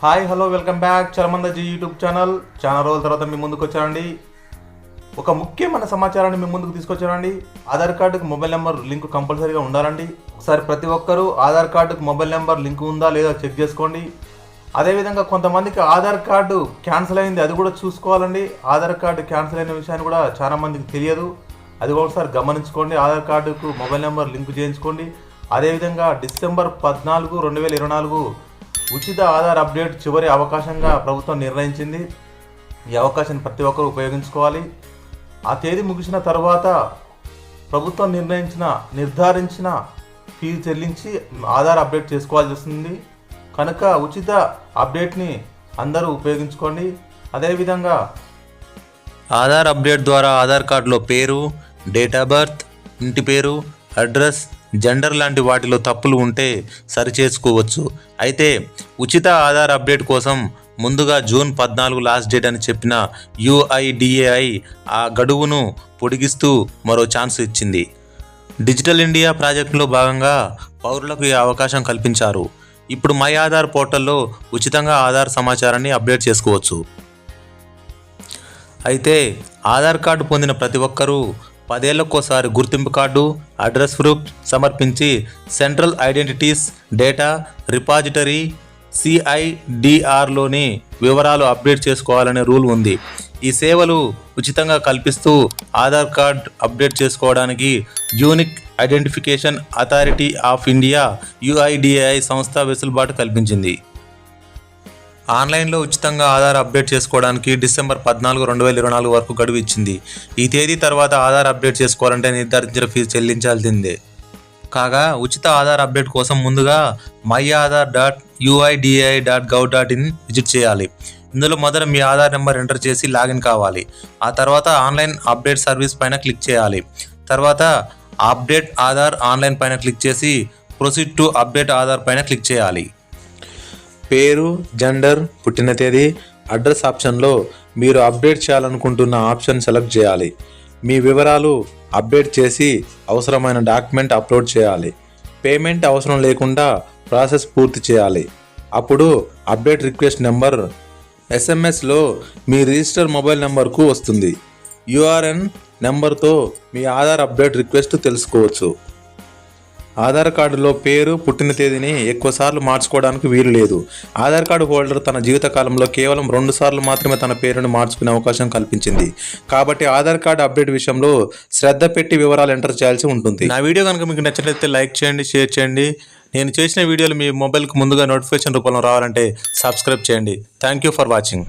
Hi hello welcome back. చలమందజీ YouTube channel. చాలా రోజుల తర్వాత మీ ముందుకు వచ్చానండి. ఒక ముఖ్యమైన సమాచారాన్ని మీ ముందుకు తీసుకొచ్చానండి. ఆధార్ కార్డుకు మొబైల్ నెంబర్ లింక్ కంపల్సరీగా ఉండాలండి. ఒకసారి ప్రతి ఒక్కరూ ఆధార్ కార్డుకు మొబైల్ నెంబర్ లింక్ ఉందా లేదా చెక్ చేసుకోండి. అదేవిధంగా కొంతమందికి ఆధార్ కార్డు క్యాన్సిల్ అయింది అది కూడా చూసుకోవాలండి. ఆధార్ కార్డు క్యాన్సిల్ అయిన విషయాన్ని కూడా చాలా మందికి తెలియదు. అది ఒకసారి గమనించుకోండి. ఆధార్ కార్డుకు మొబైల్ నెంబర్ లింక్ చేయించుకోండి. అదేవిధంగా డిసెంబర్ పద్నాలుగు రెండు వేల ఇరవై నాలుగు ఉచిత ఆధార్ అప్డేట్ చివరి అవకాశంగా ప్రభుత్వం నిర్ణయించింది. ఈ అవకాశాన్ని ప్రతి ఒక్కరూ ఉపయోగించుకోవాలి. ఆ తేదీ ముగిసిన తర్వాత ప్రభుత్వం నిర్ణయించిన నిర్ధారించిన ఫీజు చెల్లించి ఆధార్ అప్డేట్ చేసుకోవాల్సి వస్తుంది. కనుక ఉచిత అప్డేట్ని అందరూ ఉపయోగించుకోండి. అదేవిధంగా ఆధార్ అప్డేట్ ద్వారా ఆధార్ కార్డులో పేరు డేట్ ఆఫ్ బర్త్ ఇంటి పేరు అడ్రస్ జెండర్ లాంటి వాటిలో తప్పులు ఉంటే సరిచేసుకోవచ్చు. అయితే ఉచిత ఆధార్ అప్డేట్ కోసం ముందుగా జూన్ పద్నాలుగు లాస్ట్ డేట్ అని చెప్పిన యుఐడిఏఐ ఆ గడువును పొడిగిస్తూ మరో ఛాన్స్ ఇచ్చింది. డిజిటల్ ఇండియా ప్రాజెక్టులో భాగంగా పౌరులకు ఈ అవకాశం కల్పించారు. ఇప్పుడు మై ఆధార్ పోర్టల్లో ఉచితంగా ఆధార్ సమాచారాన్ని అప్డేట్ చేసుకోవచ్చు. అయితే ఆధార్ కార్డు పొందిన ప్రతి ఒక్కరూ పదేళ్ళకోసారి గుర్తింపు కార్డు అడ్రస్ ప్రూఫ్ సమర్పించి సెంట్రల్ ఐడెంటిటీస్ డేటా రిపాజిటరీ సిఐడిఆర్లోని వివరాలు అప్డేట్ చేసుకోవాలనే రూల్ ఉంది. ఈ సేవలు ఉచితంగా కల్పిస్తూ ఆధార్ కార్డ్ అప్డేట్ చేసుకోవడానికి unique identification authority of India UIDAI సంస్థ వెసులుబాటు కల్పించింది. ఆన్లైన్లో ఉచితంగా ఆధార్ అప్డేట్ చేసుకోవడానికి డిసెంబర్ పద్నాలుగు రెండు వేల ఇరవై నాలుగు వరకు గడువు ఇచ్చింది. ఈ తేదీ తర్వాత ఆధార్ అప్డేట్ చేసుకోవాలంటే నిర్ధారించిన ఫీజు చెల్లించాల్సిందే. కాగా ఉచిత ఆధార్ అప్డేట్ కోసం ముందుగా my Aadhaar dot UIDAI dot gov dot in visit చేయాలి. ఇందులో మొదట మీ ఆధార్ నెంబర్ ఎంటర్ చేసి లాగిన్ కావాలి. ఆ తర్వాత ఆన్లైన్ అప్డేట్ సర్వీస్ పైన క్లిక్ చేయాలి. తర్వాత అప్డేట్ ఆధార్ ఆన్లైన్ పైన క్లిక్ చేసి ప్రొసీడ్ టు అప్డేట్ ఆధార్ పైన క్లిక్ చేయాలి. పేరు జెండర్ పుట్టిన తేదీ అడ్రస్ ఆప్షన్లో మీరు అప్డేట్ చేయాలనుకుంటున్న ఆప్షన్ సెలెక్ట్ చేయాలి. మీ వివరాలు అప్డేట్ చేసి అవసరమైన డాక్యుమెంట్ అప్లోడ్ చేయాలి. పేమెంట్ అవసరం లేకుండా ప్రాసెస్ పూర్తి చేయాలి. అప్పుడు అప్డేట్ రిక్వెస్ట్ నెంబర్ ఎస్ఎంఎస్లో మీ రిజిస్టర్ మొబైల్ నెంబర్కు వస్తుంది. యూఆర్ఎన్ నెంబర్తో మీ ఆధార్ అప్డేట్ రిక్వెస్ట్ తెలుసుకోవచ్చు. ఆధార్ కార్డులో పేరు పుట్టిన తేదీని ఎక్కువసార్లు మార్చుకోవడానికి వీలు లేదు. ఆధార్ కార్డు హోల్డర్ తన జీవితకాలంలో కేవలం రెండు సార్లు మాత్రమే తన పేరును మార్చుకునే అవకాశం కల్పించింది. కాబట్టి ఆధార్ కార్డు అప్డేట్ విషయంలో శ్రద్ధ పెట్టి వివరాలు ఎంటర్ చేయాల్సి ఉంటుంది. నా వీడియో కనుక మీకు నచ్చినట్లయితే లైక్ చేయండి షేర్ చేయండి. నేను చేసిన వీడియోలు మీ మొబైల్కి ముందుగా నోటిఫికేషన్ రూపంలో రావాలంటే సబ్స్క్రైబ్ చేయండి. Thank you for watching.